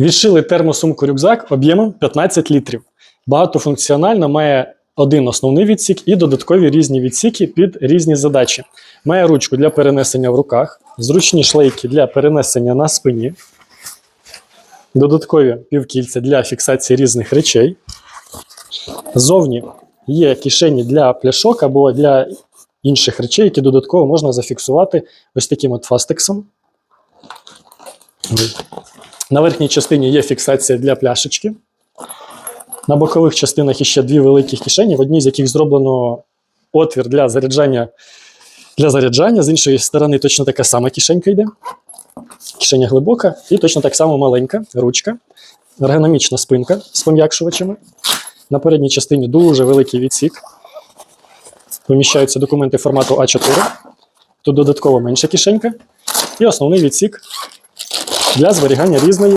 Відшили термосумку рюкзак об'ємом 15 літрів. Багатофункціональна, має один основний відсік і додаткові різні відсіки під різні задачі. Має ручку для перенесення в руках, зручні шлейки для перенесення на спині, додаткові півкільця для фіксації різних речей. Ззовні є кишені для пляшок або для інших речей, які додатково можна зафіксувати ось таким от фастексом. На верхній частині є фіксація для пляшечки. На бокових частинах іще дві великі кишені, в одній з яких зроблено отвір для заряджання, для заряджання. З іншої сторони точно така сама кишенька йде. Кишеня глибока і точно так само маленька ручка, ергономічна спинка з пом'якшувачами. На передній частині дуже великий відсік. Поміщаються документи формату А4. Тут додатково менша кишенька. І основний відсік для зберігання різної